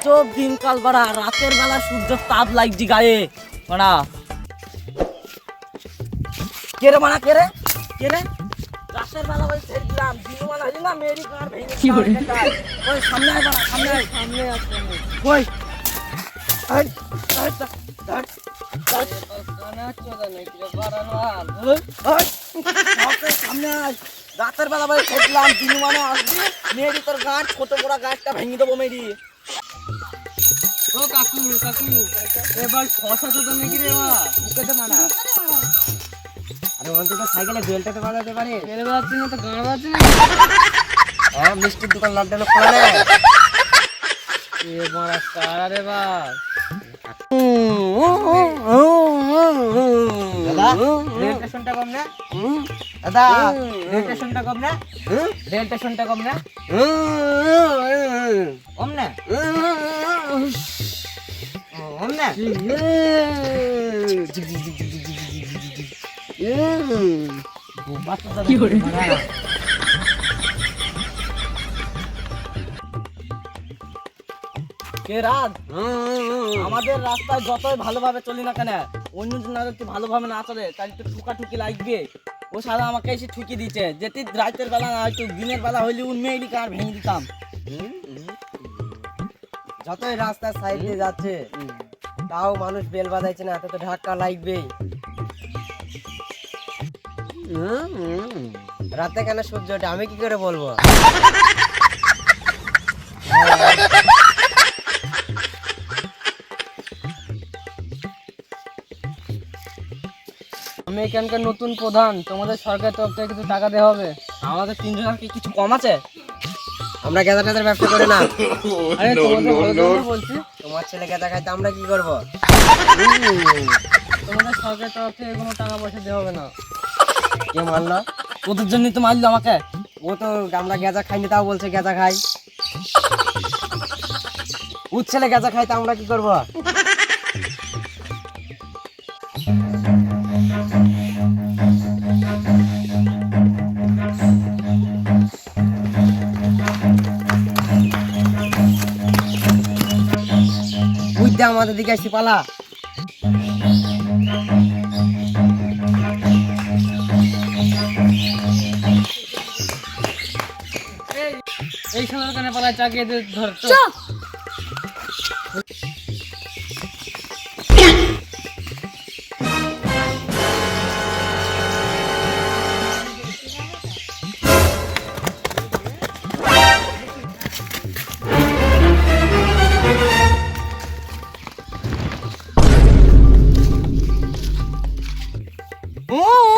আজব দিনকাল বাড়া রাতের বেলা সূর্য তাপ লাগছে গায়ে। বাড়া। কে রে বাড়া কে রে? কে রে? রাতের বেলা ওই ছেড়ে দিলাম দিন বেলা হইলে না মেরি গাঁর ভেঙে কি বলে? ওই সামনে আয় বাড়া সামনে আয়। সামনে আছে। কই আয় আয় ধর, ধর, ধর। ওই, ওই, সামনে আয়। রাতের বেলা ভাই দেখলাম দিন মানে আসবি মেয়েরি তোর গাছ ছোট বড় গাছটা ভেঙে দেবো মেয়েরি ও কাকু কাকু এবার তো নাকি রে মা? বুকেতে মানা আরে অন্তত সাইকেলে বেলটাতে বাজাতে পারে। না তো গান বাজছে না? হ্যাঁ মিষ্টির দোকান লকডাউনে খোলা এ মারা কারা রে বা রেল স্টেশনটা কম না? দাদা রেল স্টেশনটা কম না? রেল স্টেশনটা কম না? কম না? কম না? কি করে কে রাত আমাদের রাস্তায় যতই ভালোভাবে চলি না কেন অন্য জনের ভালোভাবে না চলে তাহলে তো ঠুকা ঠুকি লাগবে। ও সারা আমাকে এসে ঠুকি দিচ্ছে যেটি রাতের বেলা না হয়তো দিনের বেলা হইলে উন মেয়েরি কার ভেঙে দিতাম। যতই রাস্তার সাইড দিয়ে যাচ্ছে, তাও মানুষ বেল বাজাইছে না, এত তো ধাক্কা লাগবেই। রাতে কেন সূর্য ওঠে? আমি কি করে বলব? আমি এখানকার নতুন প্রধান তোমাদের সরকার তরফ থেকে কিছু টাকা দেওয়া হবে? আমাদের তিনজনের কি কিছু কম আছে? আমরা গেঁদা টেদার ব্যবসা করি না। আরে তোমাদের ভালো জন্য বলছি। তোমার ছেলে গেঁদা খাইতে আমরা কি করব? তোমাদের সরকার তরফ থেকে কোনো টাকা পয়সা দেওয়া হবে না। কে মারলো? ওদের জন্য তো মারলো আমাকে। ও তো আমরা গেঁজা খাইনি তাও বলছে গেঁজা খাই। উঠ ছেলে গেঁজা খাই তা আমরা কি করব? বুঝতে আমাদের দিকে আসছি পালা। এই সময় কেন পালায় চাকিয়ে ধর ও